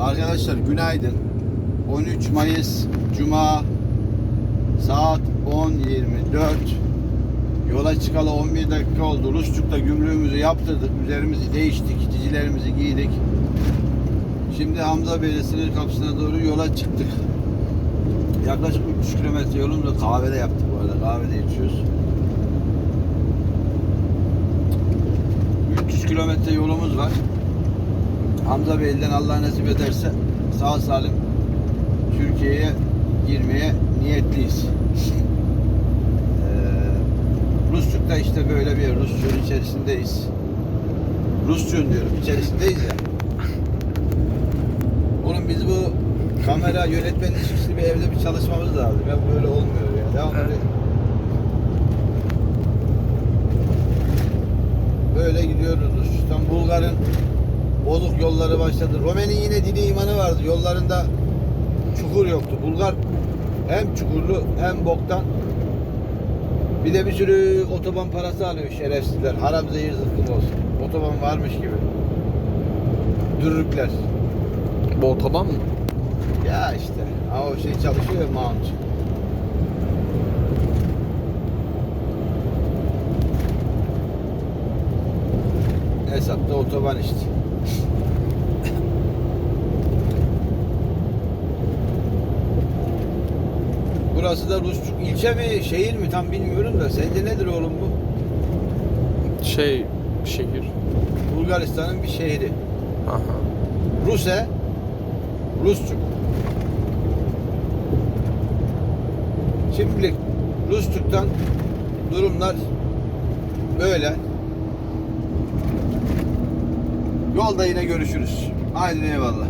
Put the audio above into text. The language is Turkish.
Arkadaşlar günaydın. 13 Mayıs Cuma saat 10.24 Yola çıkalı 11 dakika oldu. Rusçuk'ta gümrüğümüzü yaptırdık. Üzerimizi değiştik. Cicilerimizi giydik. Şimdi Hamza Bey'le sınır kapısına doğru yola çıktık. Yaklaşık 300 kilometre yolumuzu kahvede yaptık bu arada. Kahvede içiyoruz. 300 kilometre yolumuz var. Hamza Bey'den Allah nasip ederse sağ salim Türkiye'ye girmeye niyetliyiz. Ee, Rusçuk'ta işte böyle bir Rusçuğun içerisindeyiz. Rusçuğun diyorum içerisindeyiz ya. Oğlum biz bu kamera yönetmen ilişkisi bir evde bir çalışmamız lazım. Ya böyle olmuyor ya. Devam edelim. Böyle gidiyoruz. Rusçuk'tan Bulgar'ın bozuk yolları başladı. Romen'in yine dini imanı vardı. Yollarında çukur yoktu. Bulgar hem çukurlu hem boktan. Bir de bir sürü otoban parası alıyor şerefsizler. Haram zehir zıkkım olsun. Otoban varmış gibi. Dürrükler. Bu otoban mı? Ya işte. Ha o şey çalışıyor ya Mount. Hesapta otoban işte. Burası da Rusçuk ilçe mi şehir mi tam bilmiyorum da sence nedir oğlum bu? Şey, şehir. Bulgaristan'ın bir şehri. Aha. Ruse, Rusçuk. Şimdilik Rusçuk'tan durumlar böyle. Yolda yine görüşürüz. Haydi eyvallah.